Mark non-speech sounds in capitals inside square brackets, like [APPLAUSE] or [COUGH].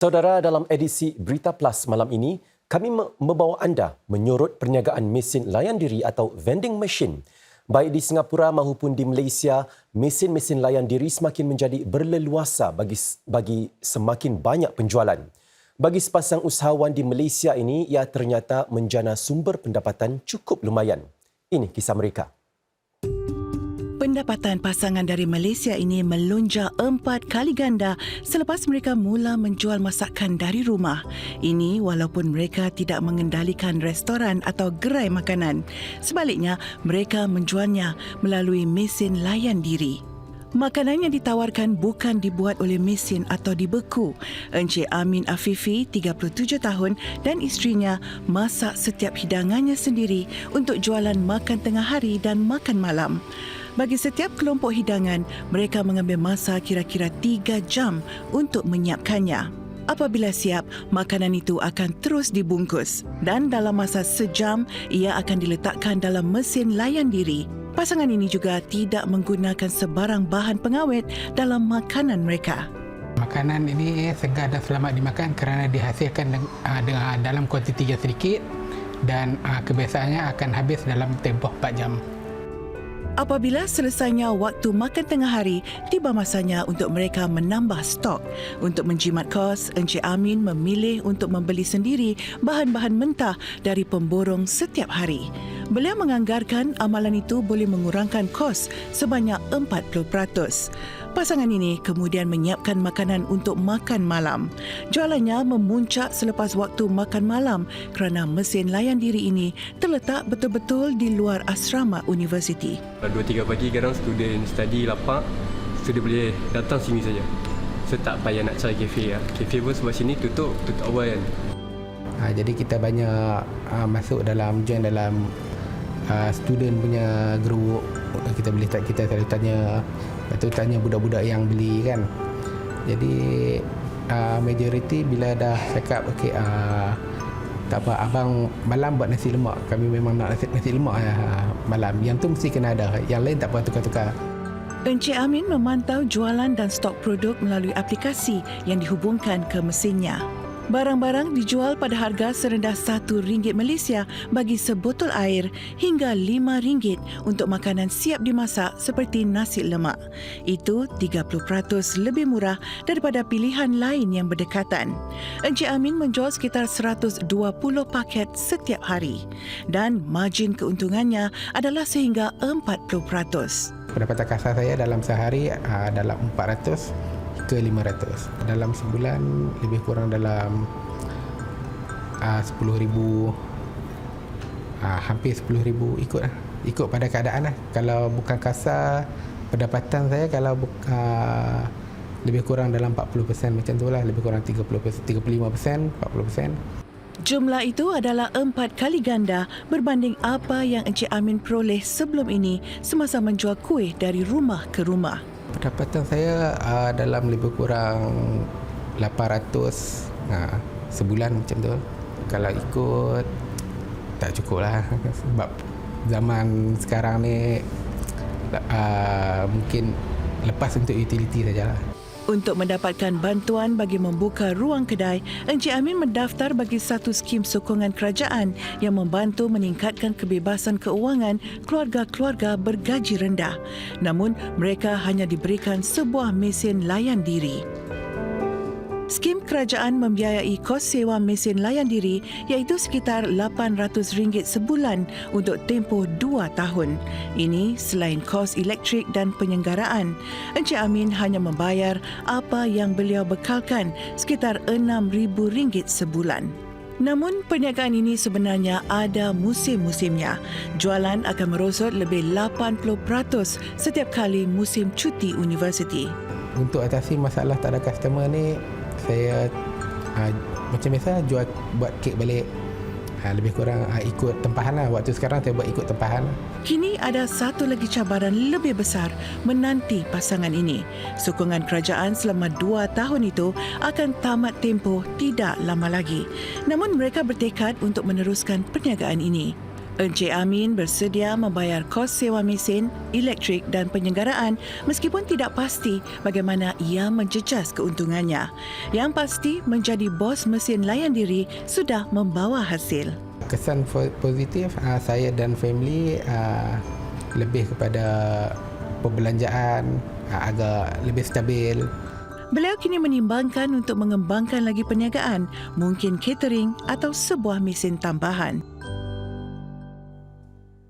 Saudara, dalam edisi Berita Plus malam ini, kami me- membawa anda menyorot perniagaan mesin layan diri atau vending machine. Baik di Singapura maupun di Malaysia, mesin-mesin layan diri semakin menjadi berleluasa bagi bagi semakin banyak penjualan. Bagi sepasang usahawan di Malaysia ini, ia ternyata menjana sumber pendapatan cukup lumayan. Ini kisah mereka. Pendapatan pasangan dari Malaysia ini melonjak empat kali ganda selepas mereka mula menjual masakan dari rumah. Ini walaupun mereka tidak mengendalikan restoran atau gerai makanan. Sebaliknya, mereka menjualnya melalui mesin layan diri. Makanan yang ditawarkan bukan dibuat oleh mesin atau dibeku. Encik Amin Afifi, 37 tahun dan isterinya masak setiap hidangannya sendiri untuk jualan makan tengah hari dan makan malam. Bagi setiap kelompok hidangan, mereka mengambil masa kira-kira 3 jam untuk menyiapkannya. Apabila siap, makanan itu akan terus dibungkus dan dalam masa sejam ia akan diletakkan dalam mesin layan diri. Pasangan ini juga tidak menggunakan sebarang bahan pengawet dalam makanan mereka. Makanan ini segar dan selamat dimakan kerana dihasilkan dengan, dengan dalam kuantiti yang sedikit dan uh, kebiasaannya akan habis dalam tempoh 4 jam. Apabila selesainya waktu makan tengah hari, tiba masanya untuk mereka menambah stok. Untuk menjimat kos, Encik Amin memilih untuk membeli sendiri bahan-bahan mentah dari pemborong setiap hari. Beliau menganggarkan amalan itu boleh mengurangkan kos sebanyak 40%. Pasangan ini kemudian menyiapkan makanan untuk makan malam. Jualannya memuncak selepas waktu makan malam kerana mesin layan diri ini terletak betul-betul di luar asrama universiti. Dua tiga pagi kadang student study lapar, student boleh datang sini saja. So tak payah nak cari kafe lah. Kafe pun sebab sini tutup, tutup awal kan. Uh, jadi kita banyak uh, masuk dalam join dalam uh, student punya group. Kita boleh tak kita tanya Lepas tu tanya budak-budak yang beli kan Jadi uh, Majoriti bila dah cakap Okay uh, tak apa abang malam buat nasi lemak kami memang nak nasi, nasi lemak uh, malam yang tu mesti kena ada yang lain tak apa tukar-tukar Encik Amin memantau jualan dan stok produk melalui aplikasi yang dihubungkan ke mesinnya. Barang-barang dijual pada harga serendah RM1 Malaysia bagi sebotol air hingga RM5 untuk makanan siap dimasak seperti nasi lemak. Itu 30% lebih murah daripada pilihan lain yang berdekatan. Encik Amin menjual sekitar 120 paket setiap hari dan margin keuntungannya adalah sehingga 40%. pendapatan kasar saya dalam sehari uh, dalam 400 ke 500 dalam sebulan lebih kurang dalam uh, 10,000 uh, hampir 10,000 ikut lah. Ikut pada keadaan lah. Kalau bukan kasar pendapatan saya kalau uh, lebih kurang dalam 40% macam tu lah. Lebih kurang 30% 35% 40% Jumlah itu adalah empat kali ganda berbanding apa yang Encik Amin peroleh sebelum ini semasa menjual kuih dari rumah ke rumah. Pendapatan saya uh, dalam lebih kurang 800 uh, sebulan macam tu. Kalau ikut tak cukup lah [LAUGHS] sebab zaman sekarang ni uh, mungkin lepas untuk utility sajalah. Untuk mendapatkan bantuan bagi membuka ruang kedai, Encik Amin mendaftar bagi satu skim sokongan kerajaan yang membantu meningkatkan kebebasan keuangan keluarga-keluarga bergaji rendah. Namun, mereka hanya diberikan sebuah mesin layan diri. Skim kerajaan membiayai kos sewa mesin layan diri iaitu sekitar RM800 sebulan untuk tempoh 2 tahun. Ini selain kos elektrik dan penyenggaraan. Encik Amin hanya membayar apa yang beliau bekalkan sekitar RM6,000 sebulan. Namun perniagaan ini sebenarnya ada musim-musimnya. Jualan akan merosot lebih 80% setiap kali musim cuti universiti. Untuk atasi masalah tak ada customer ni saya uh, macam biasa jual buat kek balik uh, lebih kurang uh, ikut tempahan lah waktu sekarang saya buat ikut tempahan Kini ada satu lagi cabaran lebih besar menanti pasangan ini. Sokongan kerajaan selama dua tahun itu akan tamat tempoh tidak lama lagi. Namun mereka bertekad untuk meneruskan perniagaan ini. Encik Amin bersedia membayar kos sewa mesin, elektrik dan penyenggaraan meskipun tidak pasti bagaimana ia menjejas keuntungannya. Yang pasti menjadi bos mesin layan diri sudah membawa hasil. Kesan positif uh, saya dan family uh, lebih kepada perbelanjaan uh, agak lebih stabil. Beliau kini menimbangkan untuk mengembangkan lagi perniagaan, mungkin catering atau sebuah mesin tambahan.